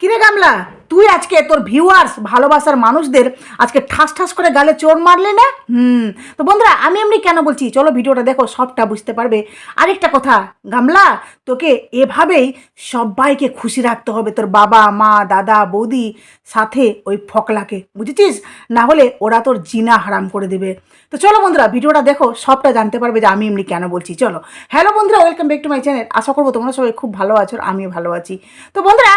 কিরে গামলা, তুই আজকে তোর ভিউয়ার্স ভালোবাসার মানুষদের আজকে ঠাস ঠাস করে গালে চোর মারলে না? হুম, তো বন্ধুরা, আমি এমনি কেন বলছি? চলো ভিডিওটা দেখো, সবটা বুঝতে পারবে। আরেকটা কথা, গামলা, তোকে এভাবেই সবাইকে খুশি রাখতে হবে, তোর বাবা, মা, দাদা, বৌদি, সাথে ওই ফকলাকে, বুঝেছিস? না হলে ওরা তোর জিনা হারাম করে দেবে। তো চলো বন্ধুরা, ভিডিওটা দেখো, সবটা জানতে পারবে যে আমি এমনি কেন বলছি। চলো, হ্যালো বন্ধুরা welcome back to my channel আশা করব তোমরা সবাই খুব ভালো আছো, আর আমিও ভালো আছি। তো বন্ধুরা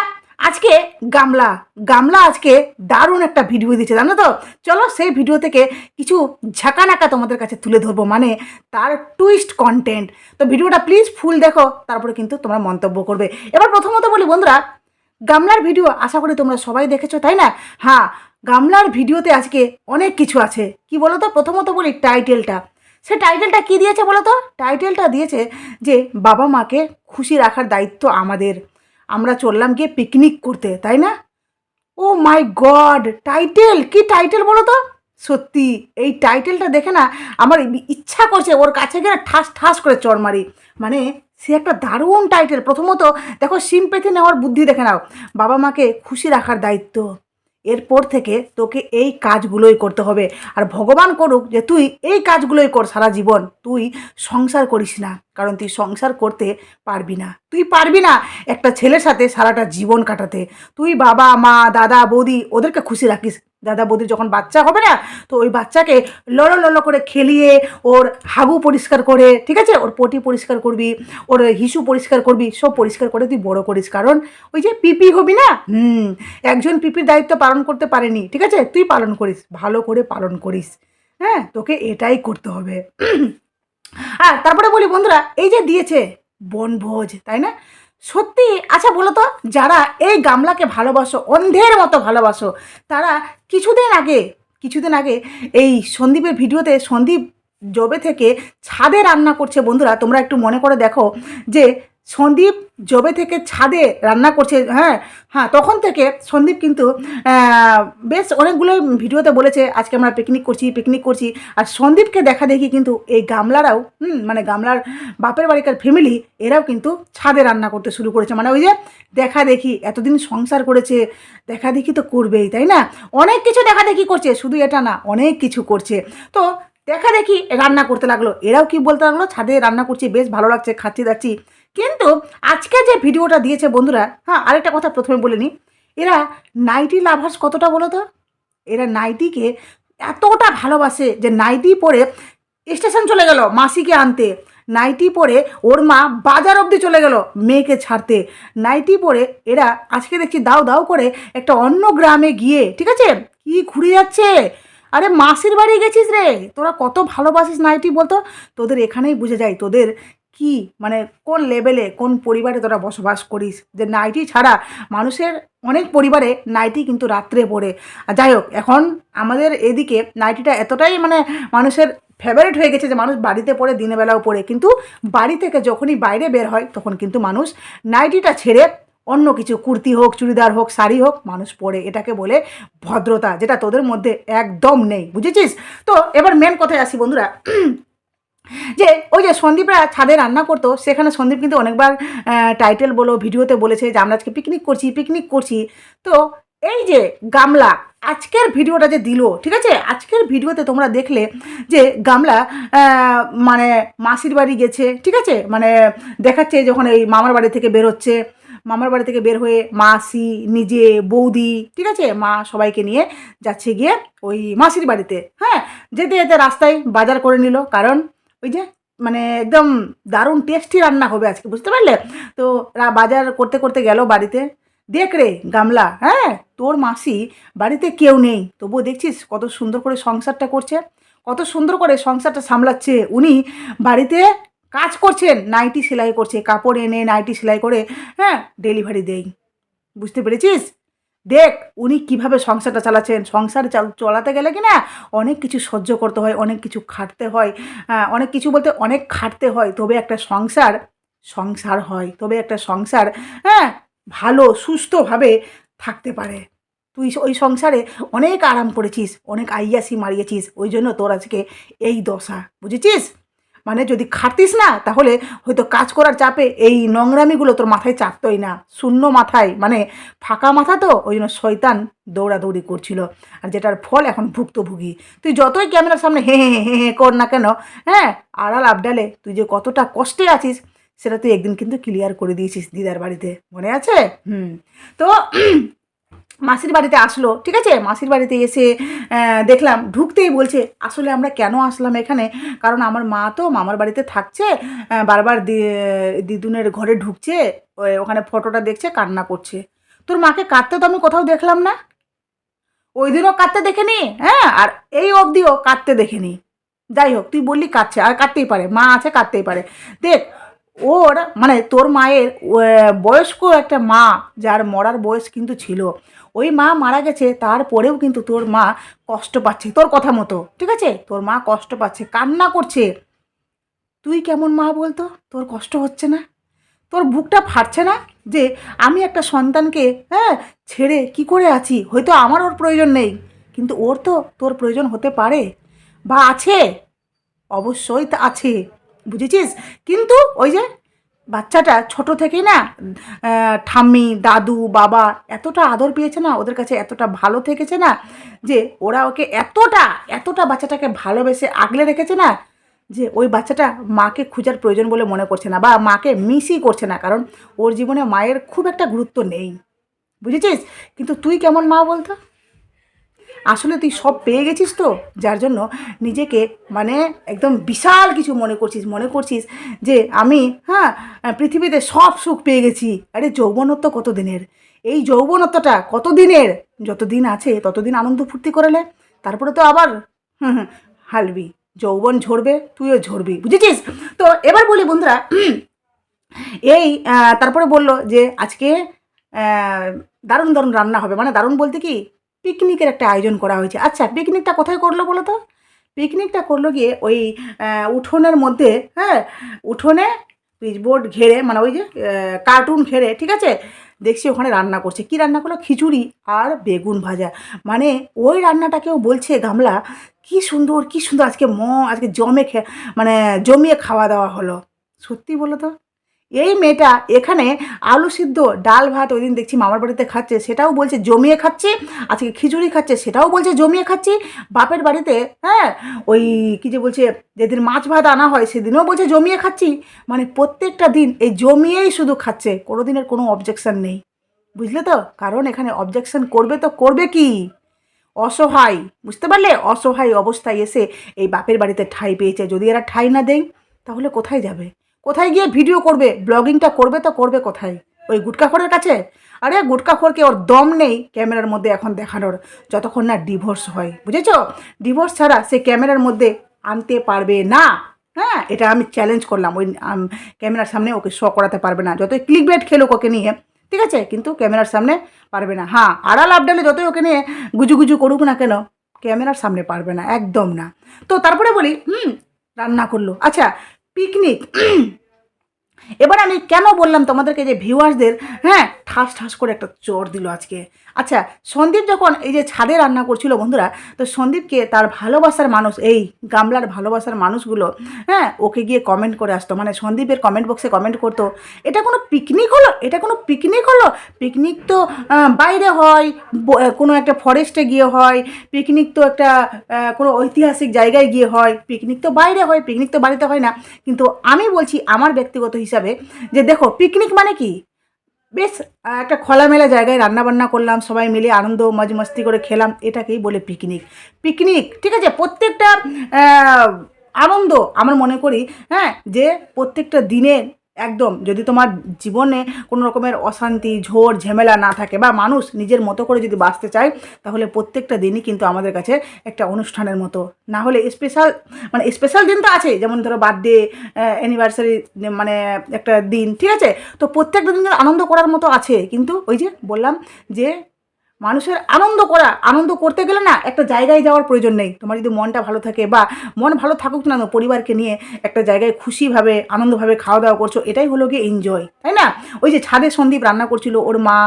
আজকে গামলা গামলা আজকে দারুণ একটা ভিডিও দিচ্ছে জানো তো? চলো সেই ভিডিও থেকে কিছু ঝাঁকানাকা তোমাদের কাছে তুলে ধরবো মানে তার টুইস্ট কন্টেন্ট তো ভিডিওটা প্লিজ ফুল দেখো, তারপরে কিন্তু তোমরা মন্তব্য করবে। এবার প্রথমত বলি, বন্ধুরা, গামলার ভিডিও আশা করি তোমরা সবাই দেখেছ, তাই না? হ্যাঁ গামলার ভিডিওতে আজকে অনেক কিছু আছে। কি বলো তো প্রথমত বলি টাইটেলটা সে টাইটেলটা কি দিয়েছে বলো তো টাইটেলটা দিয়েছে যে বাবা মাকে খুশি রাখার দায়িত্ব আমাদের। আমরা চললাম গিয়ে পিকনিক করতে, তাই না? ও মাই গড টাইটেল কি টাইটেল বলো তো? সত্যি, এই টাইটেলটা দেখে না আমার ইচ্ছা করছে ওর কাছে গিয়ে ঠাস ঠাস করে চড় মারি। মানে সে একটা দারুণ টাইটেল প্রথমত দেখো সিম্পেথি নেওয়ার বুদ্ধি দেখে নাও। বাবা মাকে খুশি রাখার দায়িত্ব। এরপর থেকে তোকে এই কাজগুলোই করতে হবে। আর ভগবান করুক যে তুই এই কাজগুলোই কর সারা জীবন। তুই সংসার করিস না। কারণ তুই সংসার করতে পারবি না। তুই পারবি না একটা ছেলের সাথে সারাটা জীবন কাটাতে। তুই বাবা, মা, দাদা, বৌদি ওদেরকে খুশি রাখিস। দাদা, বৌদির যখন বাচ্চা হবে না, তো ওই বাচ্চাকে লড়ো লড়ো করে খেলিয়ে ওর হাগু পরিষ্কার করে, ঠিক আছে? ওর পটি পরিষ্কার করবি, ওর হিসু পরিষ্কার করবি, সব পরিষ্কার করে তুই বড় করিস। কারণ ওই যে পিপি হবি না? হুম, একজন পিপির দায়িত্ব পালন করতে পারেনি, ঠিক আছে? তুই পালন করিস, ভালো করে পালন করিস। হ্যাঁ তোকে এটাই করতে হবে। আর তারপরে বলি, বন্ধুরা, এই যে দিয়েছে বনভোজ, তাই না? সত্যি আচ্ছা বলো তো, যারা এই গামলাকে ভালোবাসো, অন্ধের মতো ভালোবাসো, তারা কিছুদিন আগে কিছুদিন আগে এই সন্দীপের ভিডিওতে সন্দীপ জবে থেকে ছাদে রান্না করছে, বন্ধুরা, তোমরা একটু মনে করে দেখো যে সন্দীপ জবে থেকে ছাদে রান্না করছে হ্যাঁ হ্যাঁ তখন থেকে সন্দীপ কিন্তু বেশ অনেকগুলো ভিডিওতে বলেছে, আজকে আমরা পিকনিক করছি পিকনিক করছি। আর সন্দীপকে দেখা দেখি কিন্তু এই গামলারাও, হুম মানে গামলার বাপের বাড়িকার ফ্যামিলি এরাও কিন্তু ছাদে রান্না করতে শুরু করেছে। মানে ওই যে দেখা দেখি, এতদিন সংসার করেছে, দেখা দেখি তো করবেই, তাই না? অনেক কিছু দেখা দেখি করছে, শুধু এটা না, অনেক কিছু করছে। তো দেখা দেখি রান্না করতে লাগল। এরাও কি বলতে লাগল? ছাদে রান্না করছি, বেশ ভালো লাগছে, খাচ্ছি, দাচ্ছি। কিন্তু আজকে যে ভিডিওটা দিয়েছে বন্ধুরা হ্যাঁ আরেকটা কথা প্রথমে বলে নিই। এরা নাইটি লাভার্স কতটা বলো তো? এরা নাইটিকে এতটা ভালোবাসে যে নাইটি পরে স্টেশন চলে গেল মাসিকে আনতে। নাইটি পরে ওর মা বাজার অবধি চলে গেল মেয়েকে ছাড়তে। নাইটি পরে এরা, আজকে দেখছি দাও দাও করে একটা অন্য গ্রামে গিয়ে, ঠিক আছে? কি ঘুরে যাচ্ছে? আরে মাসির বাড়ি গেছিস রে? তোরা কত ভালোবাসিস নাইটি বলতো? তোদের এখানেই বুঝে যায়। তোদের কি? মানে কোন লেভেলে কোন পরিবারে তোরা বসবাস করিস? যে নাইটি ছাড়া মানুষের অনেক পরিবারে নাইটি কিন্তু রাত্রে পড়ে। যাই হোক, এখন আমাদের এদিকে নাইটিটা এতটাই মানে মানুষের ফেভারিট হয়ে গেছে যে মানুষ বাড়িতে পড়ে, দিনের বেলাও পড়ে। কিন্তু বাড়ি থেকে যখনই বাইরে বের হয়, তখন কিন্তু মানুষ নাইটিটা ছেড়ে অন্য কিছু, কুর্তি হোক, চুড়িদার হোক, শাড়ি হোক, মানুষ পরে এটাকে বলে ভদ্রতা, যেটা তোদের মধ্যে একদম নেই। বুঝেছিস? তো এবার মেন কথায় আসি বন্ধুরা। যে ওই যে সন্দীপরা ছাদে রান্না করতো, সেখানে সন্দীপ কিন্তু অনেকবার টাইটেল বলো ভিডিওতে বলেছে যে আমরা আজকে পিকনিক করছি পিকনিক করছি। তো এই যে গামলা, আজকের ভিডিওটা যে দিল, ঠিক আছে? আজকের ভিডিওতে তোমরা দেখলে যে গামলা মানে মাসির বাড়ি গেছে, ঠিক আছে? মানে দেখাচ্ছে যখন এই মামার বাড়ি থেকে বের হচ্ছে, মামার বাড়ি থেকে বের হয়ে মাসি, নিজে, বৌদি, ঠিক আছে? মা সবাইকে নিয়ে যাচ্ছে গিয়ে ওই মাসির বাড়িতে হ্যাঁ? যেতে যেতে রাস্তায় বাজার করে নিল, কারণ ওই যে মানে একদম দারুণ টেস্টি রান্না হবে আজকে, বুঝতে পারলে? তো বাজার করতে করতে গেল বাড়িতে। দেখ রে গামলা হ্যাঁ? তোর মাসি বাড়িতে কেউ নেই। তবুও দেখছিস কত সুন্দর করে সংসারটা করছে। কত সুন্দর করে সংসারটা সামলাচ্ছে। উনি বাড়িতে কাজ করছেন, নাইটি সেলাই করছে, কাপড় এনে নাইটি সেলাই করে হ্যাঁ? ডেলিভারি দেই বুঝতে পেরেছিস? দেখ উনি কীভাবে সংসারটা চালাচ্ছেন। সংসার চাল- চালাতে গেলে কি না অনেক কিছু সহ্য করতে হয় অনেক কিছু খাটতে হয়। হ্যাঁ, অনেক কিছু বলতে অনেক খাটতে হয়। তবে একটা সংসার সংসার হয়। তবে একটা সংসার হ্যাঁ ভালো সুস্থভাবে থাকতে পারে। তুই ওই সংসারে অনেক আরাম করেছিস অনেক আইয়াসি মারিয়েছিস। ওই জন্য তোর আজকে এই দশা। বুঝেছিস? মানে যদি খাটিস না, তাহলে হয়তো কাজ করার চাপে এই নোংরামিগুলো তোর মাথায় চাপতোই না। শূন্য মাথায় মানে ফাঁকা মাথা তো, ওই জন্য শয়তান দৌড়াদৌড়ি করছিল। আর যেটার ফল এখন ভুক্তভোগী। তুই যতই ক্যামেরার সামনে হে হে হে হে কর না কেন হ্যাঁ? আড়াল আবডালে তুই যে কতটা কষ্টে আছিস, সেটা তুই একদিন কিন্তু ক্লিয়ার করে দিয়েছিস দিদার বাড়িতে। মনে আছে? হুম। তো মাসির বাড়িতে আসলো, ঠিক আছে? মাসির বাড়িতে এসে দেখলাম, ঢুকতেই বলছে, আসলে আমরা কেন আসলাম এখানে? কারণ আমার মা তো মামার বাড়িতে থাকছে বারবার দিদুনের ঘরে ঢুকছে ওখানে ফটোটা দেখছে, কান্না করছে। তোর মাকে কাঁদতে তো আমি কোথাও দেখলাম না। ওই দিনও কাঁদতে দেখেনি হ্যাঁ? আর এই অবধিও কাঁদতে দেখেনি। যাই হোক, তুই বললি কাঁদছে, আর কাঁদতেই পারে, মা আছে, কাঁদতেই পারে। দেখ, ওর মানে তোর মায়ের বয়স্ক একটা মা, যার মরার বয়স কিন্তু ছিল। ওই মা মারা গেছে, তারপরেও কিন্তু তোর মা কষ্ট পাচ্ছে, তোর কথা মতো, ঠিক আছে? তোর মা কষ্ট পাচ্ছে, কান্না করছে। তুই কেমন মা বলতো? তোর কষ্ট হচ্ছে না? তোর বুকটা ফাটছে না যে আমি একটা সন্তানকে হ্যাঁ ছেড়ে কি করে আছি? হয়তো আমার ওর প্রয়োজন নেই, কিন্তু ওর তো তোর প্রয়োজন হতে পারে বা আছে, অবশ্যই তা আছে, বুঝেছিস? কিন্তু ওই যে বাচ্চাটা ছোট থেকেই না ঠাম্মি, দাদু, বাবা এতটা আদর পেয়েছে না, ওদের কাছে এতটা ভালো থেকেছে না, যে ওরা ওকে এতটা এতটা বাচ্চাটাকে ভালোবেসে আগলে রেখেছে না, যে ওই বাচ্চাটা মাকে খোঁজার প্রয়োজন বলে মনে করছে না, বা মাকে মিসই করছে না, কারণ ওর জীবনে মায়ের খুব একটা গুরুত্ব নেই। বুঝেছিস? কিন্তু তুই কেমন মা বলতো? আসলে তুই সব পেয়ে গেছিস তো? যার জন্য নিজেকে মানে একদম বিশাল কিছু মনে করছিস মনে করছিস যে আমি হ্যাঁ পৃথিবীতে সব সুখ পেয়ে গেছি। আরে যৌবনত্ব কত দিনের এই যৌবনত্বটা কত দিনের যতদিন আছে ততদিন আনন্দ ফুর্তি করালে তারপরে তো আবার, হুম হালবি যৌবন ঝরবে, তুইও ঝরবি। বুঝেছিস? তো এবার বলি বন্ধুরা, এই তারপরে বলল যে আজকে দারুণ দারুণ রান্না হবে। মানে দারুণ বলতে কি? পিকনিকের একটা আয়োজন করা হয়েছে। আচ্ছা পিকনিকটা কোথায় করল বলো তো? পিকনিকটা করল গিয়ে ওই উঠোনের মধ্যে হ্যাঁ উঠোনে পিচবোর্ড ঘেরে মানে ওই যে কার্টুন ঘেরে, ঠিক আছে? দেখছি ওখানে রান্না করছে। কি রান্না করল? খিচুড়ি আর বেগুন ভাজা। মানে ওই রান্নাটাকেও বলছে, গামলা, কি সুন্দর কি সুন্দর, আজকে ম, আজকে জমে খে মানে জমিয়ে খাওয়া দাওয়া হলো। সত্যি বলো তো? এই মেয়েটা এখানে আলু সিদ্ধ ডাল ভাত ওই দিন দেখছি মামার বাড়িতে খাচ্ছে, সেটাও বলছে জমিয়ে খাচ্ছি, আজকে খিচুড়ি খাচ্ছে, সেটাও বলছে জমিয়ে খাচ্ছি। বাপের বাড়িতে হ্যাঁ ওই কি যে বলছে, যেদিন মাছ ভাত আনা হয় সেদিনও বলছে জমিয়ে খাচ্ছি। মানে প্রত্যেকটা দিন এই জমিয়েই শুধু খাচ্ছে কোনো দিনের কোনো অবজেকশন নেই। বুঝলে তো? কারণ এখানে অবজেকশন করবে তো করবে কি? অসহায়, বুঝতে পারলে? অসহায় অবস্থায় এসে এই বাপের বাড়িতে ঠাঁই পেয়েছে। যদি এরা ঠাই না দেয়, তাহলে কোথায় যাবে? কোথায় গিয়ে ভিডিও করবে? ব্লগিংটা করবে তো করবে কোথায়? ওই গুটকাখোরের কাছে? আরে গুটকাখোরকে ওর দম নেই ক্যামেরার মধ্যে এখন দেখানোর। যতক্ষণ না ডিভোর্স হয়। বুঝেছ? ডিভোর্স ছাড়া সে ক্যামেরার মধ্যে আনতে পারবে না। হ্যাঁ এটা আমি চ্যালেঞ্জ করলাম। ওই ক্যামেরার সামনে ওকে শো করাতে পারবে না। যতই ক্লিক বেট খেলুক ওকে নিয়ে, ঠিক আছে? কিন্তু ক্যামেরার সামনে পারবে না। হ্যাঁ আড়াল আপডালে যতই ওকে নিয়ে গুজু গুজু করুক না কেন, ক্যামেরার সামনে পারবে না। একদম না। তো তারপরে বলি, হুম, রান্না করল। আচ্ছা পিকনিক এবার আমি কেন বললাম তোমাদেরকে যে ভিউয়ার্সদের হ্যাঁ ঠাস ঠাস করে একটা চোর দিল আজকে। আচ্ছা সন্দীপ যখন এই যে ছাদে রান্না করছিল বন্ধুরা, তো সন্দীপকে তার ভালোবাসার মানুষ, এই গামলার ভালোবাসার মানুষগুলো হ্যাঁ ওকে গিয়ে কমেন্ট করে আসতো। মানে সন্দীপের কমেন্ট বক্সে কমেন্ট করতো, এটা কোনো পিকনিক হলো? এটা কোনো পিকনিক হলো? পিকনিক তো বাইরে হয় কোনো একটা ফরেস্টে গিয়ে হয় পিকনিক তো একটা কোনো ঐতিহাসিক জায়গায় গিয়ে হয় পিকনিক তো বাইরে হয় পিকনিক তো বাড়িতে হয় না। কিন্তু আমি বলছি আমার ব্যক্তিগত হিসাবে যে দেখো পিকনিক মানে কি? বেশ একটা খোলামেলা জায়গায় রান্নাবান্না করলাম, সবাই মিলে আনন্দ, মজ মস্তি করে খেলাম, এটাকেই বলে পিকনিক পিকনিক ঠিক আছে, প্রত্যেকটা আনন্দ, আমার মনে করি হ্যাঁ যে প্রত্যেকটা দিনে একদম, যদি তোমার জীবনে কোনো রকমের অশান্তি ঝোর ঝামেলা না থাকে বা মানুষ নিজের মতো করে যদি বাঁচতে চায়, তাহলে প্রত্যেকটা দিনই কিন্তু আমাদের কাছে একটা অনুষ্ঠানের মতো। না হলে স্পেশাল মানে স্পেশাল দিন তো আছে যেমন ধরো বার্থডে অ্যানিভার্সারি মানে একটা দিন, ঠিক আছে? তো প্রত্যেকটা দিন আনন্দ করার মতো আছে। কিন্তু ওই যে বললাম যে মানুষের আনন্দ করা, আনন্দ করতে গেলে না একটা জায়গায় যাওয়ার প্রয়োজন নেই। তোমার যদি মনটা ভালো থাকে বা মন ভালো থাকুক না, পরিবারকে নিয়ে একটা জায়গায় খুশিভাবে, আনন্দভাবে খাওয়া দাওয়া করছ, এটাই হলো গিয়ে এনজয় তাই না? ওই যে ছাদে সন্দীপ রান্না করছিল, ওর মা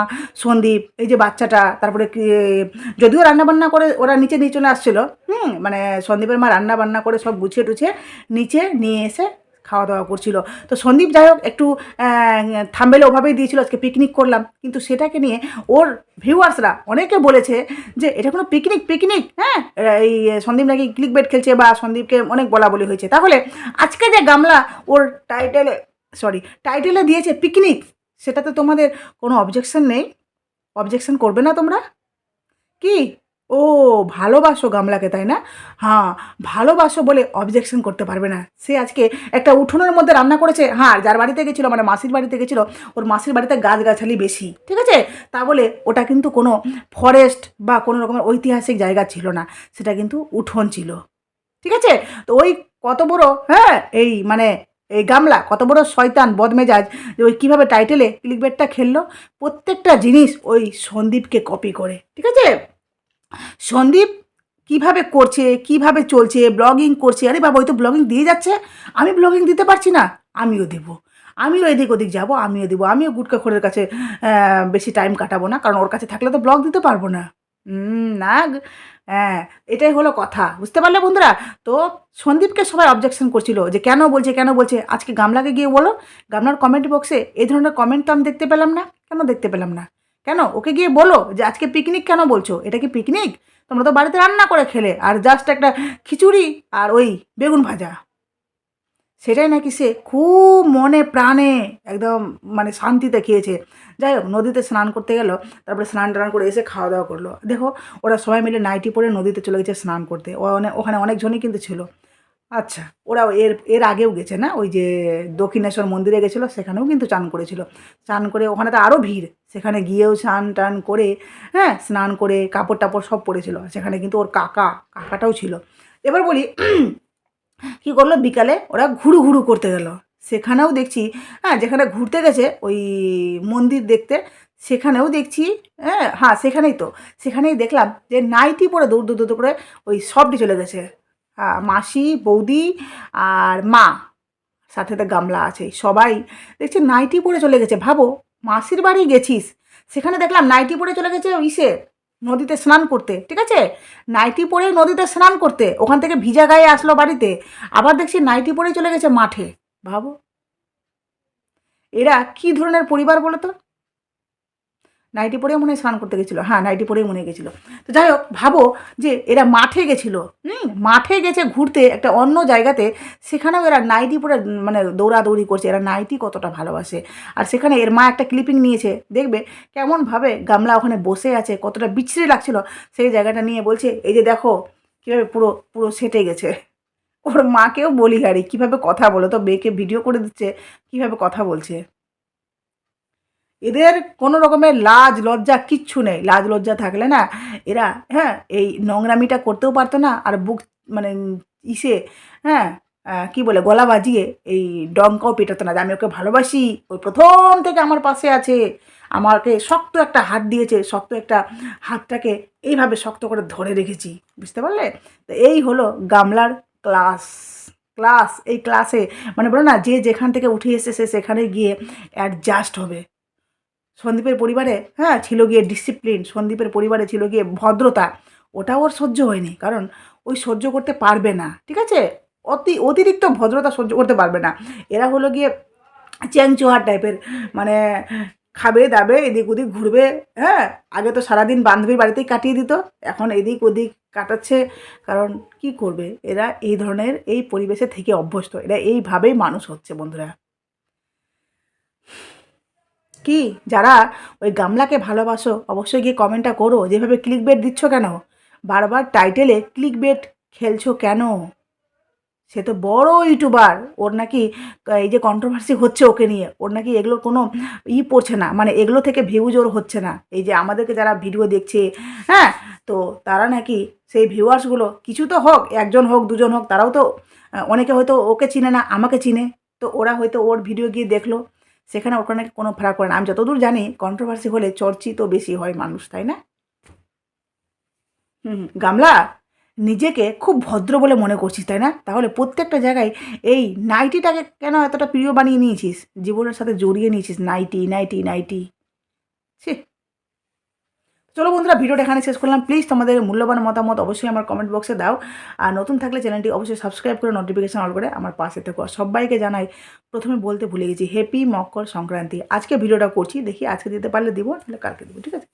সন্দীপ, এই যে বাচ্চাটা, তারপরে যদিও রান্না বান্না করে ওরা নিচে নিয়ে চলে আসছিল, হুম মানে সন্দীপের মা রান্না বান্না করে সব গুছিয়ে টুছিয়ে নিচে নিয়ে এসে খাওয়া দাওয়া করছিল। তো সন্দীপ যাই হোক একটু থাম্বেলে ওভাবেই দিয়েছিল, আজকে পিকনিক করলাম। কিন্তু সেটাকে নিয়ে ওর ভিউয়ার্সরা অনেকে বলেছে যে, এটা কোনো পিকনিক পিকনিক হ্যাঁ? এই সন্দীপ নাকি ক্লিক বেট খেলছে বা সন্দীপকে অনেক বলা বলি হয়েছে। তাহলে আজকে যে গামলা ওর টাইটেলে সরি টাইটেলে দিয়েছে পিকনিক সেটাতে তোমাদের কোনো অবজেকশন নেই? অবজেকশন করবে না তোমরা? কি? ও, ভালোবাসো গামলাকে, তাই না? হ্যাঁ ভালোবাসো বলে অবজেকশন করতে পারবে না। সে আজকে একটা উঠোনের মধ্যে রান্না করেছে হ্যাঁ যার বাড়িতে গেছিল মানে মাসির বাড়িতে গেছিল, ওর মাসির বাড়িতে গাছগাছালি বেশি, ঠিক আছে? তা বলে ওটা কিন্তু কোনো ফরেস্ট বা কোনো রকমের ঐতিহাসিক জায়গা ছিল না, সেটা কিন্তু উঠোন ছিল, ঠিক আছে? তো ওই কত বড় হ্যাঁ এই মানে এই গামলা, কত বড় শয়তান বদমেজাজ, যে ওই কীভাবে টাইটেলে ক্লিকবেটটা খেললো, প্রত্যেকটা জিনিস ওই সন্দীপকে কপি করে, ঠিক আছে? সন্দীপ কীভাবে করছে, কীভাবে চলছে ব্লগিং করছে? আরে বাবা, ওই তো ব্লগিং দিয়ে যাচ্ছে। আমি ব্লগিং দিতে পারছি না, আমিও দেবো। আমিও এদিক ওদিক যাব, আমিও দেবো। আমিও গুটকা খোরের কাছে বেশি টাইম কাটাবো না, কারণ ওর কাছে থাকলে তো ব্লগ দিতে পারব না। না হ্যাঁ এটাই হলো কথা। বুঝতে পারলে বন্ধুরা? তো সন্দীপকে সবাই অবজেকশন করছিল যে কেন বলছে কেন বলছে? আজকে গামলাকে গিয়ে বলো। গামলার কমেন্ট বক্সে এই ধরনের কমেন্ট তো আমি দেখতে পেলাম না। কেন দেখতে পেলাম না? কেন? ওকে গিয়ে বলো যে আজকে পিকনিক কেন বলছো? এটা কি পিকনিক তোমরা তো বাড়িতে রান্না করে খেলে, আর জাস্ট একটা খিচুড়ি আর ওই বেগুন ভাজা। সেটাই নাকি সে খুব মনে প্রাণে একদম মানে শান্তিতে খেয়েছে। যাই হোক, নদীতে স্নান করতে গেল, তারপরে স্নান টান করে এসে খাওয়া দাওয়া করল। দেখো, ওরা সবাই মিলে নাইটি পরে নদীতে চলে গেছে স্নান করতে। অনেক ওখানে অনেকজনই কিন্তু ছিল। আচ্ছা ওরা এর এর আগেও গেছে না? ওই যে দক্ষিণেশ্বর মন্দিরে গেছিল, সেখানেও কিন্তু চান করেছিল। চান করে ওখানে তো আরও ভিড়। সেখানে গিয়েও স্নান টান করে হ্যাঁ স্নান করে কাপড় টাপড় সব পরেছিল। সেখানে কিন্তু ওর কাকা, কাকাটাও ছিল। এবার বলি, কি করল? বিকালে ওরা ঘুরু ঘুরু করতে গেল। সেখানেও দেখছি হ্যাঁ যেখানে ঘুরতে গেছে, ওই মন্দির দেখতে, সেখানেও দেখছি হ্যাঁ হ্যাঁ সেখানেই তো। সেখানেই দেখলাম যে নাইটি পরে দৌড় দৌড় দৌড় করে ওই সবটি চলে গেছে। মাসি, বৌদি আর মা, সাথে তো গামলা আছে সবাই। দেখছি নাইটি পরে চলে গেছে, ভাবো, মাসির বাড়ি গেছিস? সেখানে দেখলাম নাইটি পরে চলে গেছে ইসে নদীতে স্নান করতে, ঠিক আছে? নাইটি পরে নদীতে স্নান করতে, ওখান থেকে ভিজা গায়ে আসলো বাড়িতে, আবার দেখছি নাইটি পরে চলে গেছে মাঠে, ভাবো। এরা কি ধরনের পরিবার বলো তো নাইটি পরেও মনে হয় স্নান করতে গেছিল। হ্যাঁ নাইটি পরেই মনে গেছিল। তো যাই হোক, ভাবো যে এরা মাঠে গেছিল। হুম, মাঠে গেছে ঘুরতে একটা অন্য জায়গাতে, সেখানেও এরা নাইটি পরে মানে দৌড়াদৌড়ি করছে। এরা নাইটি কতটা ভালোবাসে। আর সেখানে এর মা একটা ক্লিপিং নিয়েছে। দেখবে কেমনভাবে গামলা ওখানে বসে আছে, কতটা বিচ্ছিরি লাগছিল। সেই জায়গাটা নিয়ে বলছে, এই যে দেখো কীভাবে পুরো পুরো সেটে গেছে। ওর মাকেও বলি গাড়ি, কীভাবে কথা বলো? তো মেয়েকে ভিডিও করে দিচ্ছে, কীভাবে কথা বলছে। এদের কোনো রকমের লাজ, লজ্জা কিচ্ছু নেই। লাজ, লজ্জা থাকলে না এরা হ্যাঁ এই নোংরামিটা করতেও পারতো না আর বুক মানে ইসে হ্যাঁ কি বলে, গলা বাজিয়ে এই ডঙ্কাও পেটাতো না। যে আমি ওকে ভালোবাসি ওই প্রথম থেকে আমার পাশে আছে, আমাকে শক্ত একটা হাত দিয়েছে, শক্ত একটা হাতটাকে এইভাবে শক্ত করে ধরে রেখেছি, বুঝতে পারলে? তো এই হলো গামলার ক্লাস ক্লাস, এই ক্লাসে মানে বলো না, যে যেখান থেকে উঠে এসেছে সেখানে গিয়ে অ্যাডজাস্ট হবে। সন্দীপের পরিবারে হ্যাঁ ছিল গিয়ে ডিসিপ্লিন সন্দীপের পরিবারে ছিল গিয়ে ভদ্রতা ওটা ওর সহ্য হয়নি। কারণ ওই সহ্য করতে পারবে না, ঠিক আছে? অতি, অতিরিক্ত ভদ্রতা সহ্য করতে পারবে না। এরা হলো গিয়ে চ্যাংচোহার টাইপের মানে খাবে দাবে, এদিক ওদিক ঘুরবে হ্যাঁ? আগে তো সারাদিন বান্ধবীর বাড়িতেই কাটিয়ে দিত, এখন এদিক ওদিক কাটাচ্ছে। কারণ কি করবে? এরা এই ধরনের, এই পরিবেশে থেকে অভ্যস্ত, এরা এইভাবেই মানুষ হচ্ছে, বন্ধুরা। কি? যারা ওই গামলাকে ভালোবাসো, অবশ্যই গিয়ে কমেন্টটা করো। যেভাবে ক্লিক বেট দিচ্ছ কেন? বারবার টাইটেলে ক্লিক বেট খেলছো কেন? সে তো বড় ইউটিউবার ওর নাকি এই যে কন্ট্রোভার্সি হচ্ছে ওকে নিয়ে। ওর নাকি এগুলোর কোনো ই পড়ছে না। মানে এগুলো থেকে ভিউজ ওর হচ্ছে না। এই যে আমাদেরকে যারা ভিডিও দেখছে হ্যাঁ? তো তারা নাকি সেই ভিউয়ার্সগুলো কিছু তো হোক, একজন হোক, দুজন হোক, তারাও তো অনেকে হয়তো ওকে চিনে না, আমাকে চিনে। তো ওরা হয়তো ওর ভিডিও গিয়ে দেখল। সেখানে ওখানে কোনো ফারাক করে না। আমি যতদূর জানি কন্ট্রোভার্সি হলে চর্চিত বেশি হয় মানুষ, তাই না? হুম। গামলা, নিজেকে খুব ভদ্র বলে মনে করছিস, তাই না? তাহলে প্রত্যেকটা জায়গায় এই নাইটিটাকে কেন এতটা প্রিয় বানিয়ে নিয়েছিস? জীবনের সাথে জড়িয়ে নিয়েছিস, নাইটি নাইটি নাইটি। ছি। চলো বন্ধুরা, ভিডিওটা এখানে শেষ করলাম। প্লিজ তোমাদের মূল্যবান মতামত অবশ্যই আমার কমেন্ট বক্সে দাও। আর নতুন থাকলে চ্যানেলটি অবশ্যই সাবস্ক্রাইব করে নোটিফিকেশন অল করে আমার পাশে থেকো। সবাইকে জানাই, প্রথমে বলতে ভুলে গেছি হ্যাপি মকর সংক্রান্তি। আজকে ভিডিওটা করছি, দেখি আজকে দিতে পারলে দিব তাহলে কালকে দিব, ঠিক আছে?